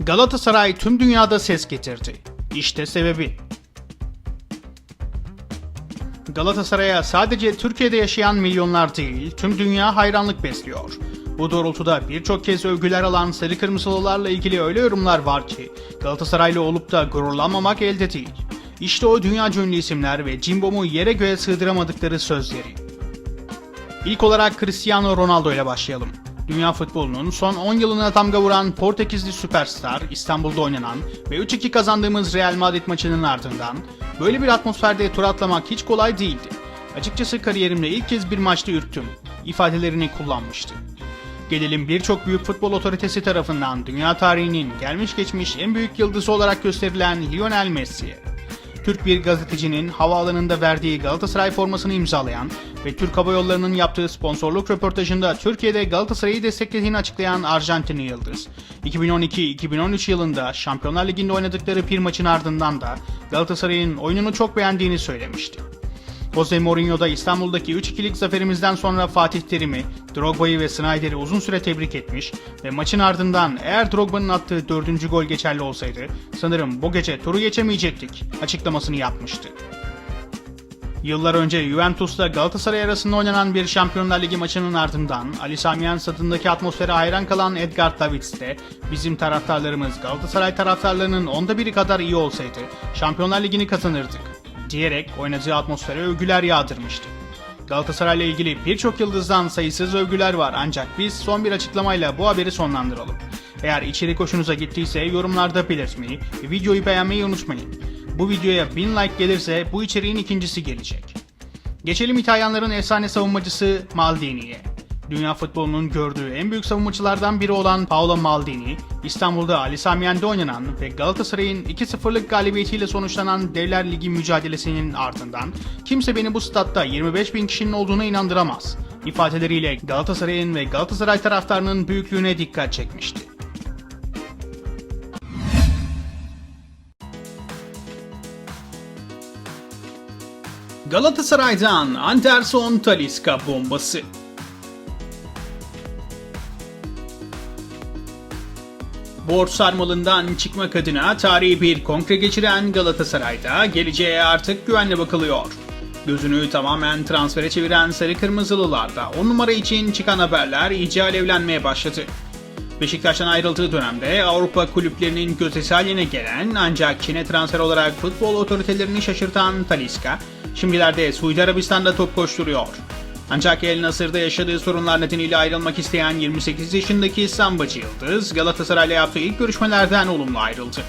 Galatasaray tüm dünyada ses getirdi. İşte sebebi. Galatasaray'a sadece Türkiye'de yaşayan milyonlar değil, tüm dünya hayranlık besliyor. Bu doğrultuda birçok kez övgüler alan Sarı Kırmızılılarla ilgili öyle yorumlar var ki Galatasaraylı olup da gururlanmamak elde değil. İşte o dünya ünlü isimler ve Cimbom'u yere göğe sığdıramadıkları sözleri. İlk olarak Cristiano Ronaldo ile başlayalım. Dünya futbolunun son 10 yılına damga vuran Portekizli süperstar İstanbul'da oynanan ve 3-2 kazandığımız Real Madrid maçının ardından böyle bir atmosferde tur atlamak hiç kolay değildi. Açıkçası kariyerimde ilk kez bir maçta ürktüm ifadelerini kullanmıştı. Gelelim birçok büyük futbol otoritesi tarafından dünya tarihinin gelmiş geçmiş en büyük yıldızı olarak gösterilen Lionel Messi'ye. Türk bir gazetecinin havaalanında verdiği Galatasaray formasını imzalayan ve Türk Hava Yolları'nın yaptığı sponsorluk röportajında Türkiye'de Galatasaray'ı desteklediğini açıklayan Arjantinli Yıldız, 2012-2013 yılında Şampiyonlar Ligi'nde oynadıkları bir maçın ardından da Galatasaray'ın oyununu çok beğendiğini söylemişti. Jose Mourinho da İstanbul'daki 3-2'lik zaferimizden sonra Fatih Terim'i, Drogba'yı ve Snyder'i uzun süre tebrik etmiş ve maçın ardından eğer Drogba'nın attığı 4. gol geçerli olsaydı sanırım bu gece turu geçemeyecektik açıklamasını yapmıştı. Yıllar önce Juventus'la Galatasaray arasında oynanan bir Şampiyonlar Ligi maçının ardından Ali Sami Yen stadındaki atmosfere hayran kalan Edgar Davids de bizim taraftarlarımız Galatasaray taraftarlarının onda biri kadar iyi olsaydı Şampiyonlar Ligi'ni kazanırdık diyerek oynadığı atmosfere övgüler yağdırmıştı. Galatasaray'la ilgili birçok yıldızdan sayısız övgüler var ancak biz son bir açıklamayla bu haberi sonlandıralım. Eğer içerik hoşunuza gittiyse yorumlarda belirtmeyi videoyu beğenmeyi unutmayın. Bu videoya 1000 like gelirse bu içeriğin ikincisi gelecek. Geçelim İtalyanların efsane savunmacısı Maldini'ye. Dünya futbolunun gördüğü en büyük savunmacılardan biri olan Paolo Maldini, İstanbul'da Ali Sami Yen'de oynanan ve Galatasaray'ın 2-0'lık galibiyetiyle sonuçlanan Devler Ligi mücadelesinin ardından kimse beni bu statta 25 bin kişinin olduğuna inandıramaz ifadeleriyle Galatasaray'ın ve Galatasaray taraftarının büyüklüğüne dikkat çekmişti. Galatasaray'dan Anderson Talisca bombası. Borç sarmalından çıkmak adına tarihi bir kongre geçiren Galatasaray'da geleceğe artık güvenle bakılıyor. Gözünü tamamen transfere çeviren Sarı Kırmızılılarda 10 numara için çıkan haberler iyice alevlenmeye başladı. Beşiktaş'tan ayrıldığı dönemde Avrupa kulüplerinin gözdesi haline gelen ancak Çin'e transfer olarak futbol otoritelerini şaşırtan Talisca, şimdilerde Suudi Arabistan'da top koşturuyor. Ancak El Nasır'da yaşadığı sorunlar nedeniyle ayrılmak isteyen 28 yaşındaki Sambacı Yıldız, Galatasaray'la yaptığı ilk görüşmelerden olumlu ayrıldı.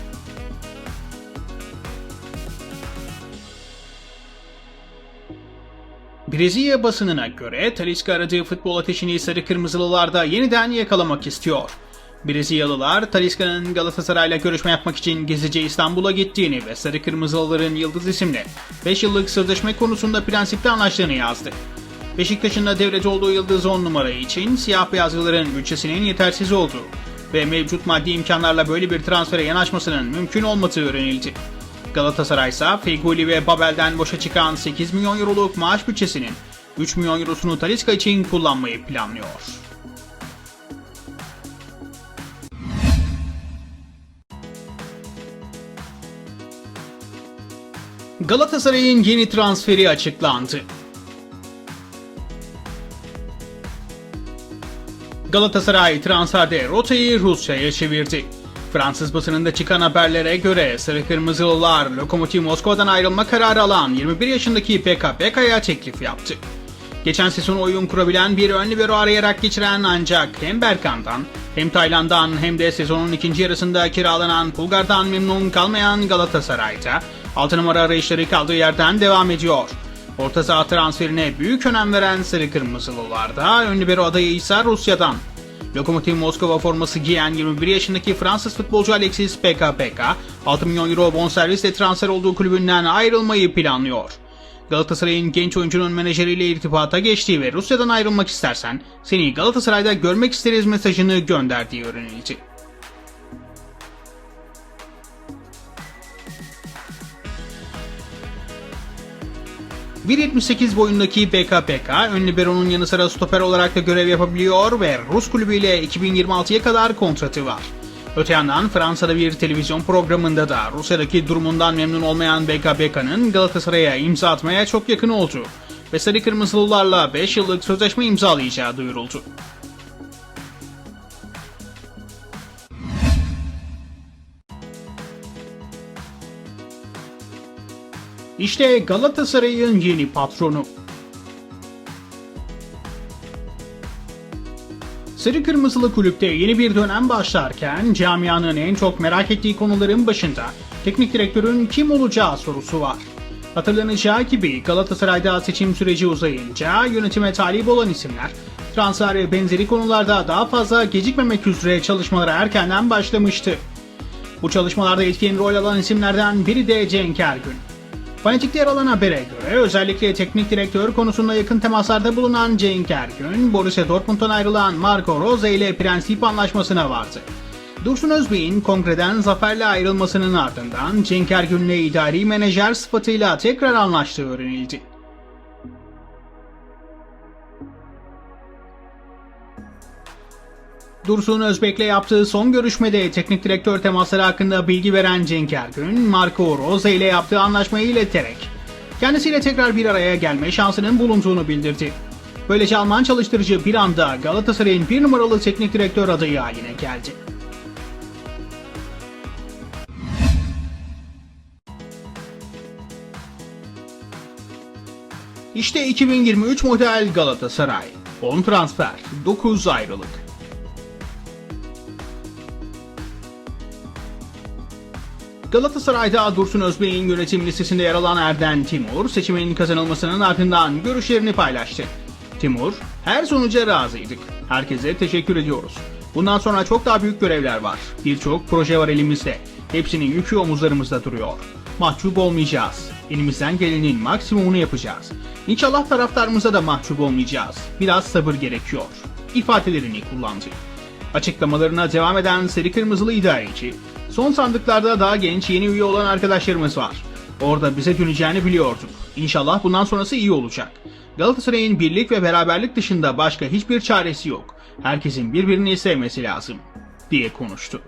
Brezilya basınına göre Talisca aradığı futbol ateşini sarı kırmızılılarda yeniden yakalamak istiyor. Brezilyalılar Talisca'nın Galatasaray'la görüşme yapmak için gezici İstanbul'a gittiğini ve Sarı Kırmızılıların Yıldız isimli 5 yıllık sözleşme konusunda prensipte anlaştığını yazdı. Beşiktaş'ın da devrede olduğu Yıldız 10 numara için siyah beyazlıların bütçesinin yetersiz olduğu ve mevcut maddi imkanlarla böyle bir transfere yanaşmasının mümkün olmadığı öğrenildi. Galatasaray ise Feguli ve Babel'den boşa çıkan 8 milyon euroluk maaş bütçesinin 3 milyon eurosunu Talisca için kullanmayı planlıyor. Galatasaray'ın yeni transferi açıklandı. Galatasaray transferde rotayı Rusya'ya çevirdi. Fransız basınında çıkan haberlere göre Sarı Kırmızılılar Lokomotiv Moskova'dan ayrılma kararı alan 21 yaşındaki PKPK'ya teklif yaptı. Geçen sezon oyun kurabilen bir ön libero arayarak geçiren ancak hem Berkan'dan hem Tayland'dan hem de sezonun ikinci yarısında kiralanan Bulgar'dan memnun kalmayan Galatasaray'da 6 numara arayışları kaldığı yerden devam ediyor. Orta saha transferine büyük önem veren Sarı Kırmızılılarda ön libero adayı ise Rusya'dan. Lokomotiv Moskova forması giyen 21 yaşındaki Fransız futbolcu Alexis PKPK 6 milyon euro bonservisle transfer olduğu kulübünden ayrılmayı planlıyor. Galatasaray'ın genç oyuncunun menajeriyle irtibata geçtiği ve Rusya'dan ayrılmak istersen seni Galatasaray'da görmek isteriz mesajını gönderdiği öğrenildi. ...1.78 boyundaki BKPK ön libero'nun yanı sıra stoper olarak da görev yapabiliyor ve Rus kulübüyle 2026'ya kadar kontratı var. Öte yandan Fransa'da bir televizyon programında da Rusya'daki durumundan memnun olmayan BKBK'nın Galatasaray'a imza atmaya çok yakın oldu ve Sarı Kırmızılılarla 5 yıllık sözleşme imzalayacağı duyuruldu. İşte Galatasaray'ın yeni patronu. Sarı Kırmızılı Kulüpte yeni bir dönem başlarken camianın en çok merak ettiği konuların başında teknik direktörün kim olacağı sorusu var. Hatırlanacağı gibi Galatasaray'da seçim süreci uzayınca yönetime talip olan isimler transfer ve benzeri konularda daha fazla gecikmemek üzere çalışmalara erkenden başlamıştı. Bu çalışmalarda etkin rol alan isimlerden biri de Cenk Ergün. Fanatik'te yer alan habere göre özellikle teknik direktör konusunda yakın temaslarda bulunan Cenk Ergün, Borussia Dortmund'dan ayrılan Marco Rose ile prensip anlaşmasına vardı. Dursun Özbey'in kongreden zaferle ayrılmasının ardından Cenk Ergün'le idari menajer sıfatıyla tekrar anlaştığı öğrenildi. Dursun Özbek'le yaptığı son görüşmede teknik direktör temasları hakkında bilgi veren Cenk Ergün, Marco Rose ile yaptığı anlaşmayı ileterek kendisiyle tekrar bir araya gelme şansının bulunduğunu bildirdi. Böylece Alman çalıştırıcı bir anda Galatasaray'ın bir numaralı teknik direktör adayı haline geldi. İşte 2023 model Galatasaray. 10 transfer, 9 ayrılık. Galatasaray'da Dursun Özbey'in yönetim listesinde yer alan Erden Timur, seçimin kazanılmasının ardından görüşlerini paylaştı. Timur, her sonuca razıydık. Herkese teşekkür ediyoruz. Bundan sonra çok daha büyük görevler var. Birçok proje var elimizde. Hepsinin yükü omuzlarımızda duruyor. Mahcup olmayacağız. Elimizden gelenin maksimumunu yapacağız. İnşallah taraftarımıza da mahcup olmayacağız. Biraz sabır gerekiyor. ifadelerini kullandı. Açıklamalarına devam eden Sarı Kırmızılı idareci, son sandıklarda daha genç yeni üye olan arkadaşlarımız var. Orada bize döneceğini biliyorduk. İnşallah bundan sonrası iyi olacak. Galatasaray'ın birlik ve beraberlik dışında başka hiçbir çaresi yok. Herkesin birbirini sevmesi lazım, diye konuştu.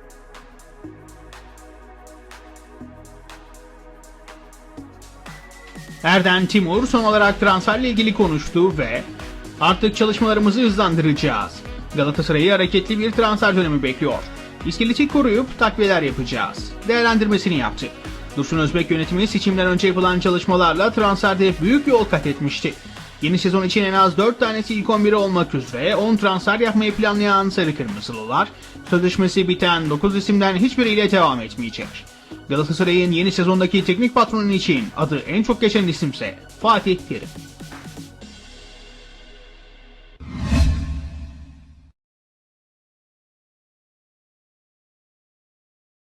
Erden Timur son olarak transferle ilgili konuştu ve artık çalışmalarımızı hızlandıracağız. Galatasaray'ı hareketli bir transfer dönemi bekliyor. İskeleti koruyup takviyeler yapacağız. Değerlendirmesini yaptı. Dursun Özbek yönetimi seçimden önce yapılan çalışmalarla transferde büyük yol kat etmişti. Yeni sezon için en az 4 tanesi ilk 11'e olmak üzere 10 transfer yapmayı planlayan Sarı Kırmızılılar, sözleşmesi biten 9 isimden hiçbiriyle devam etmeyecek. Galatasaray'ın yeni sezondaki teknik patronu için adı en çok geçen isimse Fatih Terim.